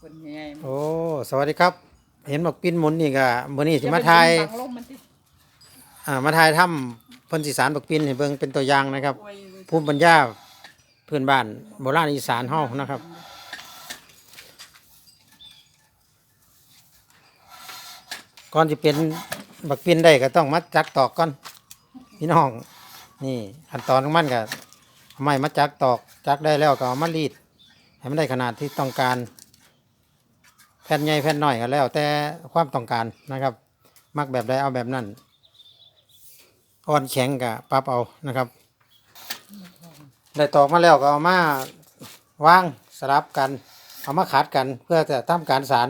คนใหญ่ๆโอ้สวัสดีครับ เห็นบอกปิ้นหมุนนี่ก็มื้อนี้สิมาทายจะไปดึงบังลมมันสิอ่ามาทายถ้ำเพิ่นสิสารบักปิ้นให้เบิ่งเป็นตัวอย่างนะครับโอ้ยภูมิปัญญาพื้นบ้านโบราณอีสานเฮานะครับ ก่อนจะเป็นบักปิ้นได้ก็ต้องมาจักตอกก่อนพี่น้อง นี่ขั้นตอนของมันก็เอาไม้มาจักตอกจักได้แล้วก็เอามารีดให้มันได้ขนาดที่ต้องการ แผ่นใหญ่แผ่นน้อยก็แล้ว แต่ความต้องการนะครับ มักแบบใดเอาแบบนั้นอ่อนแข็งกะปรับเอานะครับได้ตอกมาแล้วก็เอามาวางสลับกัน เอามาขัดกันเพื่อจะทำการสาร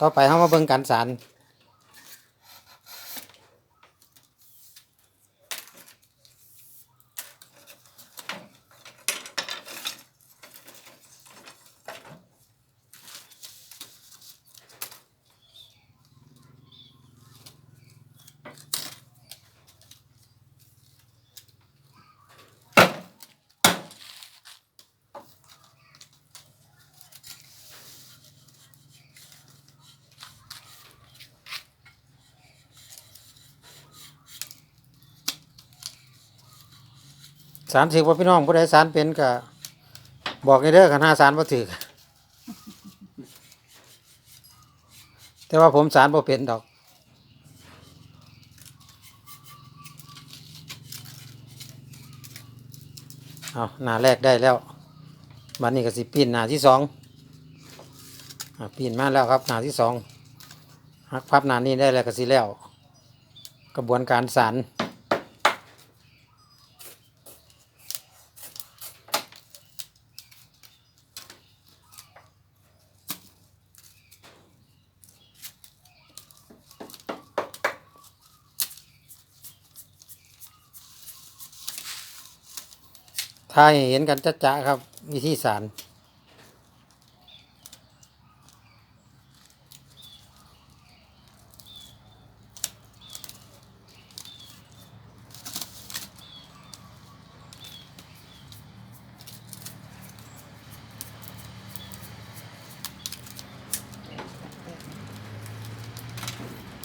ต่อไปเอามาเบิ่งการสาร สารถือว่าพี่น้องผู้ใดสารเป็นก็บอกให้เด้อขันหาสารบ่ถือแต่ว่าผมสารบ่เป็นดอกเอาหน้าแรกได้แล้วบัดนี้ก็สิปีนหน้าที่สองอปีนมาแล้วครับหน้าที่สองหักพับหน้านี้ได้แล้วก็สิแล้ว กระบวนการสาร ถ้าให้เห็นกันจะจะครับ วิธีสาร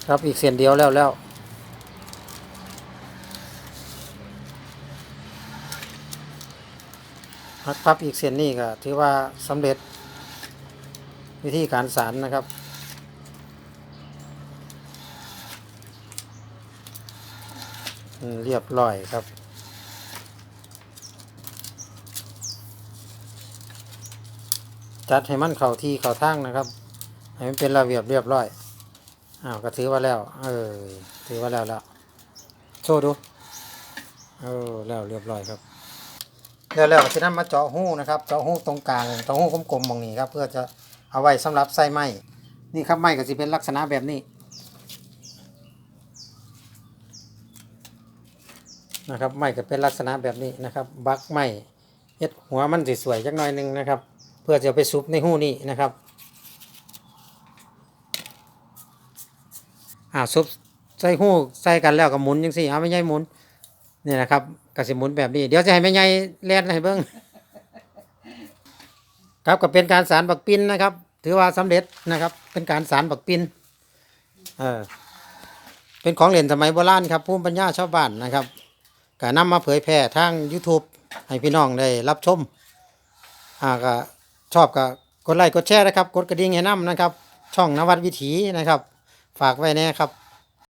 ครับอีกเส้นเดียวแล้วแล้ว พักพับอีกเส้นนี้ก็ถือว่าสำเร็จวิธีการสารนะครับ เรียบร้อยครับจัดให้มันเข่าที่เข่าทางนะครับให้มันเป็นระเบียบเรียบร้อยอ้าวก็ถือว่าแล้วเออถือว่าแล้วแล้วโชว์ดูเออแล้วเรียบร้อยครับ แล้วแล้วที่นั่นมาเจาะหูนะครับเจาะหูตรงกลางเจาะหูกลมๆมองนี้ครับ เพื่อจะเอาไว้สำหรับใส่ไม้นี่ครับไม้ก็จะเป็นลักษณะแบบนี้นะครับไม้ก็เป็นลักษณะแบบนี้นะครับบักไม้เฮ็ดหัวมันสวยๆจักหน่อยหนึงนะครับ เพื่อจะไปซุปในหูนี่นะครับอ่าซุปใส่หูใส่กันแล้วก็หมุนจังซี่เอาไม่ใช่หมุน นี่นะครับกสิหมุนแบบนี้ เดี๋ยวจะให้แม่ใหญ่เล่นให้เบิ้งครับก็เป็นการสารบักปินนะครับ ถือว่าสำเร็จนะครับ เป็นการสารบักปินเออเป็นของเล่นสมัยโบราณครับภูมิปัญญาชาวบ้านนะครับก็นำมาเผยแพร่ทาง YouTube ให้พี่น้องได้รับชมอ่าก็ชอบก็กดไลค์กดแชร์นะครับ กดกระดิ่งให้นํนะครับ ช่องนวัดวิถีนะครับ ฝากไว้แน่ครับ